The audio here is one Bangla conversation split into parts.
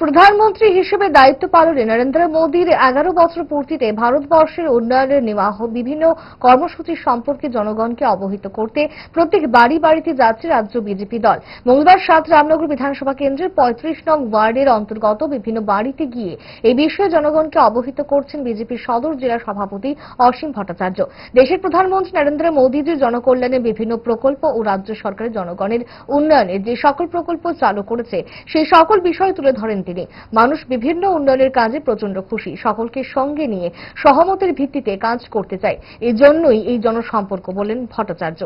প্রধানমন্ত্রী হিসেবে দায়িত্ব পালনে নরেন্দ্র মোদীর এগারো বছর পূর্তিতে ভারতবর্ষের উন্নয়নের নেওয়া বিভিন্ন কর্মসূচি সম্পর্কে জনগণকে অবহিত করতে প্রত্যেক বাড়ি বাড়িতে যাচ্ছে রাজ্য বিজেপি দল। মঙ্গলবার সাত রামনগর বিধানসভা কেন্দ্রের পঁয়ত্রিশ নং ওয়ার্ডের অন্তর্গত বিভিন্ন বাড়িতে গিয়ে এই বিষয়ে জনগণকে অবহিত করছেন বিজেপির সদর জেলা সভাপতি অসীম ভট্টাচার্য। দেশের প্রধানমন্ত্রী নরেন্দ্র মোদী যে জনকল্যাণের বিভিন্ন প্রকল্প ও রাজ্য সরকারের জনগণের উন্নয়নে যে সকল প্রকল্প চালু করেছে, সেই সকল বিষয় তুলে ধরেন তিনি মানুষ বিভিন্ন উন্নয়নের কাজে প্রচণ্ড খুশি। সকলকে সঙ্গে নিয়ে সহমতের ভিত্তিতে কাজ করতে চায়। জন্যই এই জনসম্পর্ক বলেন ভট্টাচার্য।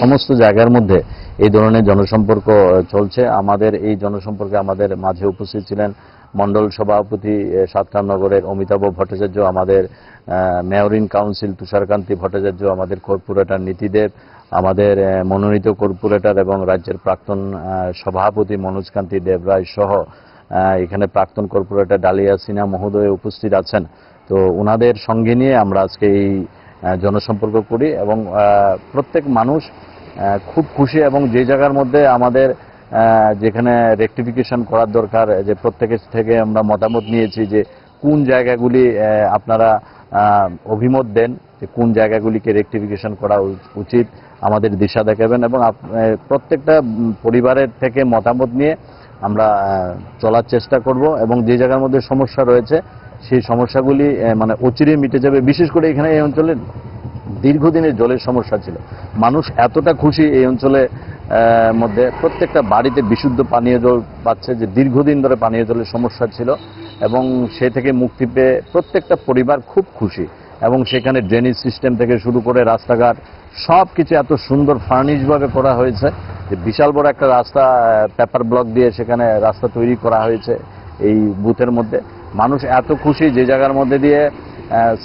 সমস্ত জায়গার মধ্যে এই ধরনের জনসম্পর্ক চলছে। আমাদের এই জনসম্পর্কে আমাদের মাঝে উপস্থিত ছিলেন মন্ডল সভাপতি আহ, সাতরামনগরের অমিতাভ ভট্টাচার্য আমাদের মেয়রিন কাউন্সিল তুষারকান্তি ভট্টাচার্য আমাদের কর্পোরেটর নীতিদেব আমাদের মনোনীত কর্পোরেটর এবং রাজ্যের প্রাক্তন সভাপতি মনোজকান্তি দেবরায় সহ এখানে প্রাক্তন কর্পোরেটর ডালিয়া সিনহা মহোদয় উপস্থিত আছেন। তো ওনাদের সঙ্গে নিয়ে আমরা আজকে এই জনসম্পর্ক করি এবং প্রত্যেক মানুষ খুব খুশি এবং যে জায়গার মধ্যে আমাদের যেখানে রেকটিফিকেশন করার দরকার, যে প্রত্যেকের থেকে আমরা মতামত নিয়েছি যে কোন জায়গাগুলি আপনারা অভিমত দেন যে কোন জায়গাগুলিকে রেকটিফিকেশন করা উচিত, আমাদের দিশা দেখাবেন এবং প্রত্যেকটা পরিবারের থেকে মতামত নিয়ে আমরা চলার চেষ্টা করব এবং যে জায়গার মধ্যে সমস্যা রয়েছে, সেই সমস্যাগুলি মানে অচিরে মিটে যাবে। বিশেষ করে এখানে এই অঞ্চলে দীর্ঘদিনের জলের সমস্যা ছিল। মানুষ এতটা খুশি এই অঞ্চলে মধ্যে প্রত্যেকটা বাড়িতে বিশুদ্ধ পানীয় জল পাচ্ছে যে দীর্ঘদিন ধরে পানীয় জলের সমস্যা ছিল এবং সে থেকে মুক্তি পেয়ে প্রত্যেকটা পরিবার খুব খুশি এবং সেখানে ড্রেনেজ সিস্টেম থেকে শুরু করে রাস্তাঘাট সব কিছু এত সুন্দর ফার্নিশভাবে করা হয়েছে। যে বিশাল বড় একটা রাস্তা পেপার ব্লক দিয়ে সেখানে রাস্তা তৈরি করা হয়েছে এই বুথের মধ্যে। মানুষ এত খুশি যে জায়গার মধ্যে দিয়ে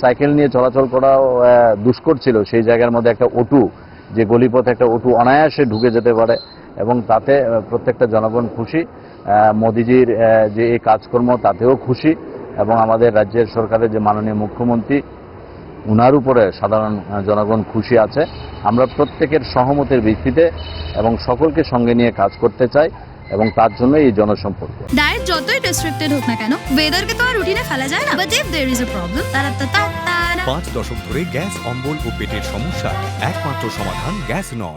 সাইকেল নিয়ে চলাচল করাও দুষ্কর ছিল। সেই জায়গার মধ্যে একটা অটু যে গলিপথে একটা অটু অনায়াসে ঢুকে যেতে পারে এবং তাতে প্রত্যেকটা জনগণ খুশি। মোদিজির যে এই কাজকর্ম, তাতেও খুশি এবং আমাদের রাজ্যের সরকারের যে মাননীয় মুখ্যমন্ত্রী উনার উপরে সাধারণ জনগণ খুশি আছে। আমরা প্রত্যেকের সহমতের ভিত্তিতে এবং সকলকে সঙ্গে নিয়ে কাজ করতে চাই এবং তার জন্য এই জনসম্পর্ক। ডায়েট যতই রেস্ট্রিক্টেড হোক না কেন ওয়েদারকে তো আর রুটিনে ফেলা যায় না। But if there is a problem তারা তা তা পাঁচ দশক ধরে গ্যাস অম্বল ও পেটের সমস্যা একমাত্র সমাধান গ্যাস নল।